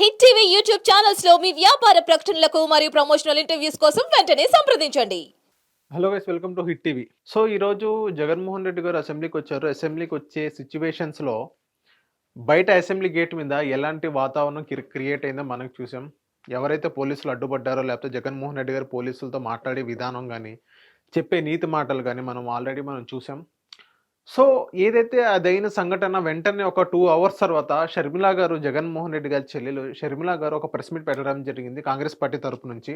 Hit TV YouTube ఛానల్స్లో మీ వ్యాపార ప్రకటనలకు మరియు ప్రమోషనల్ ఇంటర్వ్యూస్ కోసం వెంటనే సంప్రదించండి. Hello guys welcome to Hit TV so ఈరోజు జగన్మోహన్ రెడ్డి గారు అసెంబ్లీకి వచ్చారు. అసెంబ్లీకి వచ్చే సిచ్యువేషన్స్లో బయట అసెంబ్లీ గేట్ మీద ఎలాంటి వాతావరణం క్రియేట్ అయిందో మనం చూసాం. ఎవరైతే పోలీసులు అడ్డుపడ్డారో లేకపోతే జగన్మోహన్ రెడ్డి గారు పోలీసులతో మాట్లాడే విధానం కానీ చెప్పే నీతి మాటలు కానీ మనం ఆల్రెడీ మనం చూసాం. సో ఏదైతే అదైన సంఘటన వెంటనే ఒక టూ అవర్స్ తర్వాత షర్మిల గారు జగన్మోహన్ రెడ్డి గారి చెల్లెలు షర్మిల గారు ఒక ప్రెస్ మీట్ పెట్టడం జరిగింది కాంగ్రెస్ పార్టీ తరపు నుంచి.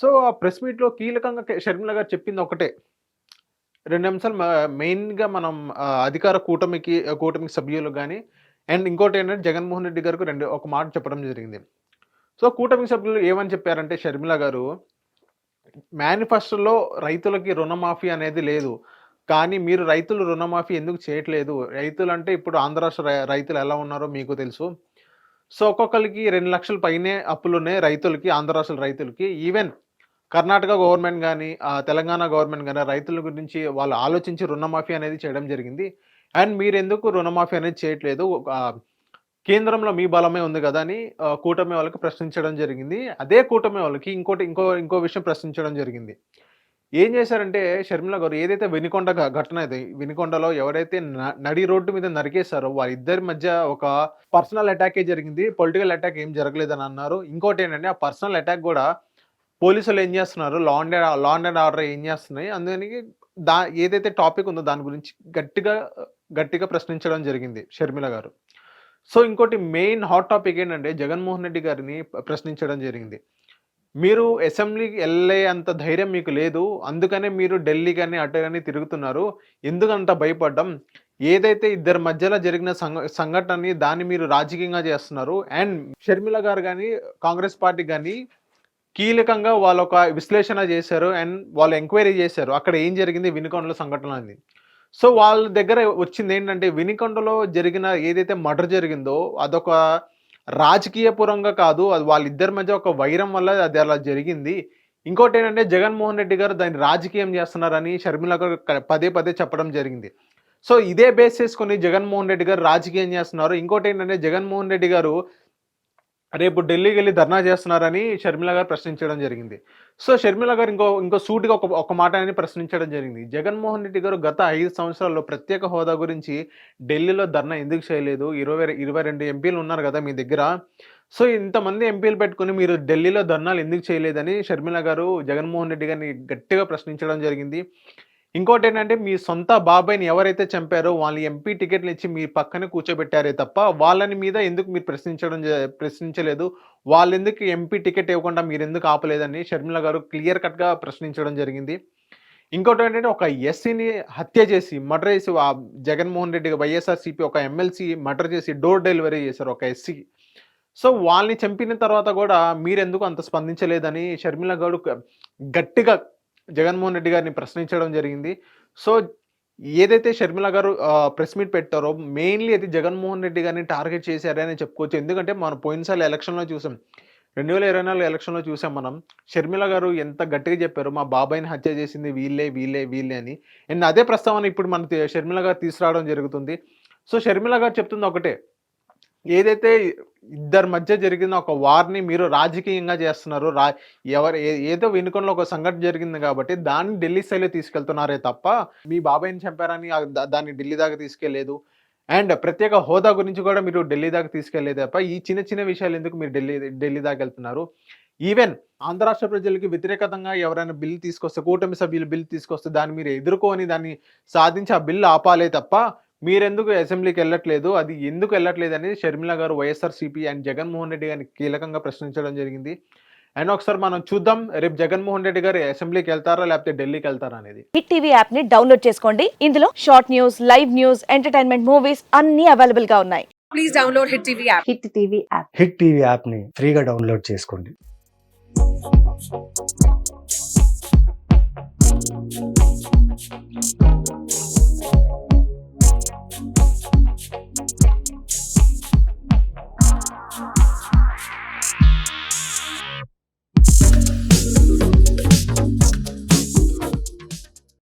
సో ఆ ప్రెస్ మీట్లో కీలకంగా షర్మిల గారు చెప్పింది ఒకటే. రెండు అంశాలు మెయిన్గా మనం అధికార కూటమికి కూటమికి సభ్యులు కానీ అండ్ ఇంకోటి ఏంటంటే జగన్మోహన్ రెడ్డి గారికి రెండు ఒక మాట చెప్పడం జరిగింది. సో కూటమి సభ్యులు ఏమని చెప్పారంటే షర్మిల గారు మేనిఫెస్టోలో రైతులకి రుణమాఫీ అనేది లేదు. కానీ మీరు రైతులు రుణమాఫీ ఎందుకు చేయట్లేదు? రైతులు అంటే ఇప్పుడు ఆంధ్ర రాష్ట్ర రై- రైతులు ఎలా ఉన్నారో మీకు తెలుసు. సో ఒక్కొక్కరికి రెండు లక్షల పైనే అప్పులు ఉన్నాయి రైతులకి ఆంధ్ర రాష్ట్ర రైతులకి. ఈవెన్ కర్ణాటక గవర్నమెంట్ కానీ తెలంగాణ గవర్నమెంట్ కానీ రైతుల గురించి వాళ్ళు ఆలోచించి రుణమాఫీ అనేది చేయడం జరిగింది. అండ్ మీరు ఎందుకు రుణమాఫీ అనేది చేయట్లేదు? ఆ, కేంద్రంలో మీ బలమే ఉంది కదా అని ఆ, కూటమి వాళ్ళకి ప్రశ్నించడం జరిగింది. అదే కూటమి వాళ్ళకి ఇంకోటి ఇంకో ఇంకో విషయం ప్రశ్నించడం జరిగింది. ఏం చేశారంటే షర్మిల గారు ఏదైతే వెనుకొండ ఘటన అయితే వెనుకొండలో ఎవరైతే న- నడి రోడ్డు మీద నరికేశారో వాళ్ళిద్దరి మధ్య ఒక పర్సనల్ అటాకే జరిగింది. పొలిటికల్ అటాక్ ఏం జరగలేదని అన్నారు. ఇంకోటి ఏంటంటే ఆ పర్సనల్ అటాక్ కూడా పోలీసులు ఏం చేస్తున్నారు? Law and law and order ఏం చేస్తున్నాయి? అందుకని దా ఏదైతే టాపిక్ ఉందో దాని గురించి గట్టిగా గట్టిగా ప్రశ్నించడం జరిగింది షర్మిల గారు. సో ఇంకోటి మెయిన్ హాట్ టాపిక్ ఏంటంటే జగన్మోహన్ రెడ్డి గారిని ప్రశ్నించడం జరిగింది. మీరు అసెంబ్లీకి వెళ్ళే అంత ధైర్యం మీకు లేదు. అందుకనే మీరు ఢిల్లీ కానీ అటు కానీ తిరుగుతున్నారు. ఎందుకంత భయపడ్డం? ఏదైతే ఇద్దరి మధ్యలో జరిగిన సంఘ సంఘటనని దాన్ని మీరు రాజకీయంగా చేస్తున్నారు. అండ్ షర్మిల గారు కానీ కాంగ్రెస్ పార్టీ కానీ కీలకంగా వాళ్ళు ఒక విశ్లేషణ చేశారు. అండ్ వాళ్ళు ఎంక్వైరీ చేశారు. అక్కడ ఏం జరిగింది? వినుకొండలో సంఘటన అని. సో వాళ్ళ దగ్గర వచ్చింది ఏంటంటే వినుకొండలో జరిగిన ఏదైతే మర్డర్ జరిగిందో అదొక రాజకీయపురంగా కాదు అది వాళ్ళిద్దరి మధ్య ఒక వైరం వల్ల అది అలా జరిగింది. ఇంకోటి ఏంటంటే జగన్మోహన్ రెడ్డి గారు దాన్ని రాజకీయం చేస్తున్నారని షర్మిల గారు పదే పదే చెప్పడం జరిగింది. సో ఇదే బేస్ చేసుకొని జగన్మోహన్ రెడ్డి గారు రాజకీయం చేస్తున్నారు. ఇంకోటి ఏంటంటే జగన్మోహన్ రెడ్డి గారు రేపు ఢిల్లీకి వెళ్ళి ధర్నా చేస్తున్నారని షర్మిల గారు ప్రశ్నించడం జరిగింది. సో షర్మిల గారు ఇంకో ఇంకో సూటిగా ఒక ఒక మాట అని ప్రశ్నించడం జరిగింది. జగన్మోహన్ రెడ్డి గారు గత ఐదు సంవత్సరాల్లో ప్రత్యేక హోదా గురించి ఢిల్లీలో ధర్నా ఎందుకు చేయలేదు? ఇరవై ఇరవై రెండు ఎంపీలు ఉన్నారు కదా మీ దగ్గర. సో ఇంతమంది ఎంపీలు పెట్టుకుని మీరు ఢిల్లీలో ధర్నాలు ఎందుకు చేయలేదని షర్మిల గారు జగన్మోహన్ రెడ్డి గారిని గట్టిగా ప్రశ్నించడం జరిగింది. ఇంకోటి ఏంటంటే మీ సొంత బాబాయ్ని ఎవరైతే చంపారో వాళ్ళని ఎంపీ టికెట్లు ఇచ్చి మీ పక్కనే కూర్చోబెట్టారే తప్ప వాళ్ళని మీద ఎందుకు మీరు ప్రశ్నించడం జ- ప్రశ్నించలేదు? వాళ్ళు ఎందుకు ఎంపీ టికెట్ ఇవ్వకుండా మీరు ఎందుకు ఆపలేదని షర్మిల గారు క్లియర్ కట్గా ప్రశ్నించడం జరిగింది. ఇంకోటి ఏంటంటే ఒక ఎస్సీని హత్య చేసి మర్డర్ చేసి ఆ జగన్మోహన్ రెడ్డి వైఎస్ఆర్సీపీ ఒక ఎమ్మెల్సీ మర్డర్ చేసి డోర్ డెలివరీ చేశారు ఒక ఎస్సీ. సో వాళ్ళని చంపిన తర్వాత కూడా మీరెందుకు అంత స్పందించలేదని షర్మిల గారు గట్టిగా జగన్మోహన్ రెడ్డి గారిని ప్రశ్నించడం జరిగింది. సో ఏదైతే షర్మిల గారు ప్రెస్ మీట్ పెట్టారో మెయిన్లీ అది జగన్మోహన్ రెడ్డి గారిని టార్గెట్ చేశారని చెప్పుకోవచ్చు. ఎందుకంటే మనం పోయినసారి ఎలక్షన్లో చూసాం. రెండు వేల ఇరవై నాలుగు ఎలక్షన్లో చూసాం మనం. షర్మిల గారు ఎంత గట్టిగా చెప్పారు మా బాబాయ్ని హత్య చేసింది వీళ్ళే వీళ్ళే వీళ్ళే అని. అండ్ అదే ప్రస్తావన ఇప్పుడు మన షర్మిల గారు తీసుకురావడం జరుగుతుంది. సో షర్మిల గారు చెప్తుంది ఒకటే. ఏదైతే ఇద్దరి మధ్య జరిగిన ఒక వార్ని మీరు రాజకీయంగా చేస్తున్నారు రా ఎవరు ఏదో వెనుకలో ఒక సంఘటన జరిగింది కాబట్టి దాన్ని ఢిల్లీ స్థాయిలో తీసుకెళ్తున్నారే తప్ప మీ బాబాయ్ని చంపారని దాన్ని ఢిల్లీ దాకా తీసుకెళ్ళేదు. అండ్ ప్రత్యేక హోదా గురించి కూడా మీరు ఢిల్లీ దాకా తీసుకెళ్ళేదు తప్ప ఈ చిన్న చిన్న విషయాలు ఎందుకు మీరు ఢిల్లీ ఢిల్లీ దాకా వెళ్తున్నారు? ఈవెన్ ఆంధ్ర రాష్ట్ర ప్రజలకి వ్యతిరేకంగా ఎవరైనా బిల్లు తీసుకొస్తే కూటమి సభ్యులు బిల్లు తీసుకొస్తే దాన్ని మీరు ఎదుర్కొని దాన్ని సాధించి ఆ బిల్లు ఆపాలే తప్ప మీరెందుకు అసెంబ్లీకి వెళ్ళట్లేదు? అది ఎందుకు వెళ్ళట్లేదు అనేది షర్మిల గారు వైఎస్ఆర్ సిపి అండ్ జగన్మోహన్ రెడ్డి గారిని కీలకంగా ప్రశ్నించడం జరిగింది. అండ్ ఒకసారి మనం చూద్దాం రేపు జగన్మోహన్ రెడ్డి గారు అసెంబ్లీకి వెళ్తారా లేకపోతే ఢిల్లీకి వెళ్తారా అనేది. హిట్ టీవీ యాప్ని డౌన్లోడ్ చేసుకోండి. ఇందులో short news live news entertainment movies అన్ని అవైలబుల్గా ఉన్నాయి. Please download Hit TV app. Hit TV app Hit TV యాప్ని ఫ్రీగా డౌన్లోడ్ చేసుకోండి.